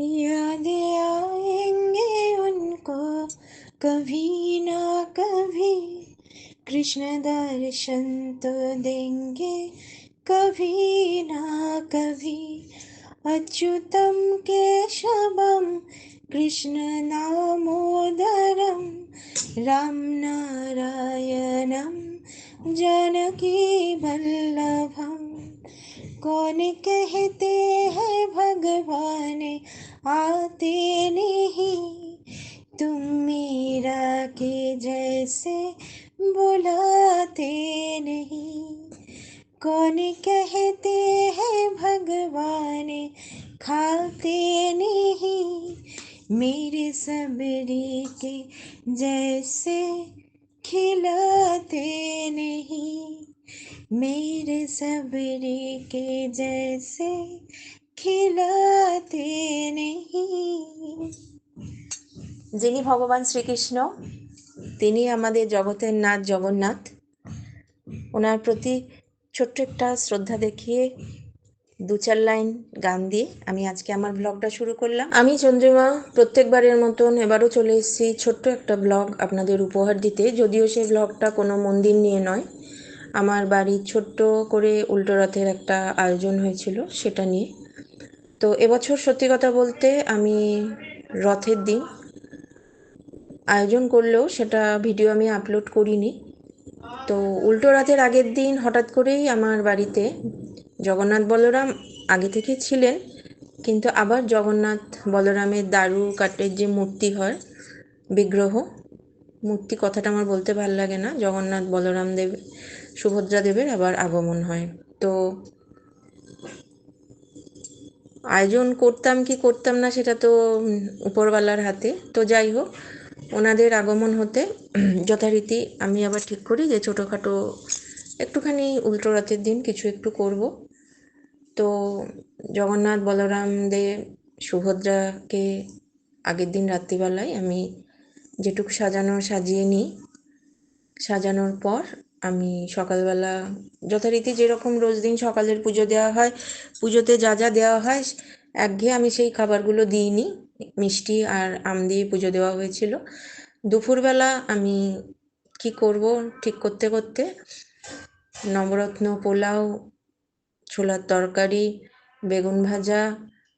याद आएँगे उनको। कभी ना कभी कृष्ण दर्शन तो देंगे। कभी ना कभी अच्युतं कृष्ण नामोदरम राम नारायणं जानकीवल्लभम् कौन कहते हैं भगवान? आते नहीं। तुम मेरा के जैसे बुलाते नहीं। कौन कहते हैं भगवान खाते नहीं। मेरे सबरी के जैसे खिलाते नहीं। मेरे सबरी के जैसे खिलाते যিনি ভগবান শ্রীকৃষ্ণ, তিনি আমাদের জগতের নাথ জগন্নাথ। ওনার প্রতি ছোট্ট একটা শ্রদ্ধা দেখিয়ে দু চার লাইন গান দিয়ে আমি আজকে আমার ব্লগটা শুরু করলাম। আমি চন্দ্রিমা, প্রত্যেকবারের মতন এবারও চলে এসেছি ছোট্ট একটা ব্লগ আপনাদের উপহার দিতে। যদিও সেই ব্লগটা কোনো মন্দির নিয়ে নয়, আমার বাড়ির ছোট্ট করে উল্টো রথের একটা আয়োজন হয়েছিল সেটা নিয়ে। তো এবছর সত্যি কথা বলতে আমি রথের দিন আয়োজন করলেও সেটা ভিডিও আমি আপলোড করিনি। তো উল্টো রাতের আগের দিন হঠাৎ করেই আমার বাড়িতে জগন্নাথ বলরাম আগে থেকে ছিলেন, কিন্তু আবার জগন্নাথ বলরামের দারু কাঠের যে মূর্তি হয়, বিগ্রহ, মূর্তি কথাটা আমার বলতে ভালো লাগে না। জগন্নাথ বলরাম দেব, সুভদ্রা দেবের আবার আগমন হয়। তো আয়োজন করতাম কি করতাম না সেটা তো উপরওয়ালার হাতে। তো যাই হোক ওনাদের আগমন হতে যথারীতি আমি আবার ঠিক করি যে ছোটোখাটো একটুখানি উল্টো রাতের দিন কিছু একটু করব। তো জগন্নাথ বলরাম দে সুভদ্রাকে আগের দিন রাত্রিবেলায় আমি যেটুকু সাজানোর সাজিয়ে নিই, সাজানোর পর আমি সকালবেলা যথারীতি যেরকম রোজ দিন সকালের পুজো দেওয়া হয়, পুজোতে যা যা দেওয়া হয়, একঘেয়ে আমি সেই খাবারগুলো দিই দিইনি। মিষ্টি আর আম দিয়ে পুজো দেওয়া হয়েছিল। দুপুরবেলা আমি কি করব ঠিক করতে করতে? নবরত্ন পোলাও, ছোলার তরকারি, বেগুন ভাজা,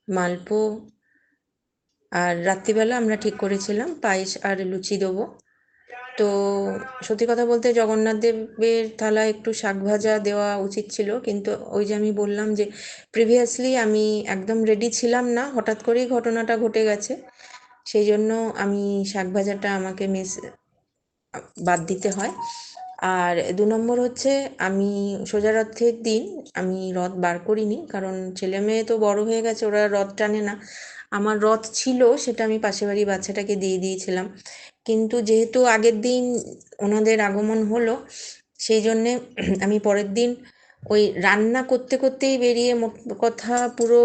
মালপো, আর রাত্রিবেলা আমরা ঠিক করেছিলাম পায়েস আর লুচি দেবো। তো সত্যি কথা বলতে জগন্নাথ দেবের থালায় একটু শাক ভাজা দেওয়া উচিত ছিল, কিন্তু ওই যে আমি বললাম যে প্রিভিয়াসলি আমি একদম রেডি ছিলাম না, হঠাৎ করেই ঘটনাটা ঘটে গেছে। সেই জন্য আমি শাক ভাজাটা আমাকে মিস বাদ দিতে হয়। আর দু নম্বর হচ্ছে আমি সোজা রথের দিন আমি রথ বার করিনি, কারণ ছেলে মেয়ে তো বড় হয়ে গেছে, ওরা রথ টানে না। আমার রথ ছিল, সেটা আমি পাশের বাড়ির বাচ্চাটাকে দিয়ে দিয়েছিলাম। কিন্তু যেহেতু আগের দিন ওনাদের আগমন হলো, সেই জন্যে আমি পরের দিন ওই রান্না করতে করতেই বেরিয়ে কথা পুরো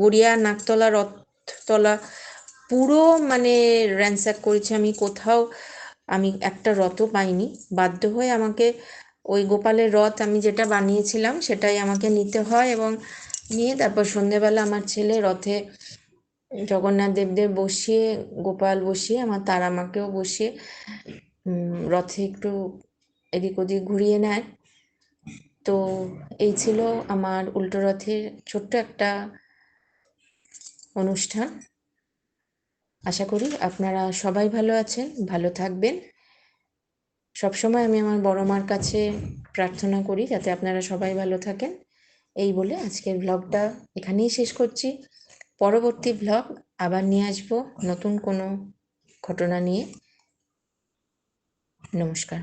গড়িয়া নাকতলা, রথতলা পুরো মানে র্যান্সাক করেছি আমি। কোথাও আমি একটা রথও পাইনি। বাধ্য হয়ে আমাকে ওই গোপালের রথ আমি যেটা বানিয়েছিলাম সেটাই আমাকে নিতে হয় এবং নিয়ে তারপর সন্ধেবেলা আমার ছেলে রথে জগন্নাথ দেবদের বসিয়ে, গোপাল বসিয়ে, আমার তারা মাকেও বসিয়ে রথে একটু এদিক ওদিক ঘুরিয়ে নেয়। তো এই ছিল আমার উল্টো রথের ছোট্ট একটা অনুষ্ঠান। আশা করি আপনারা সবাই ভালো আছেন, ভালো থাকবেন। সবসময় আমি আমার বড় মার কাছে প্রার্থনা করি, যাতে আপনারা সবাই ভালো থাকেন। এই বলে আজকের ব্লগটা এখানেই শেষ করছি। পরবর্তী ব্লগ আবার নিয়ে আসব নতুন কোনো ঘটনা নিয়ে। নমস্কার।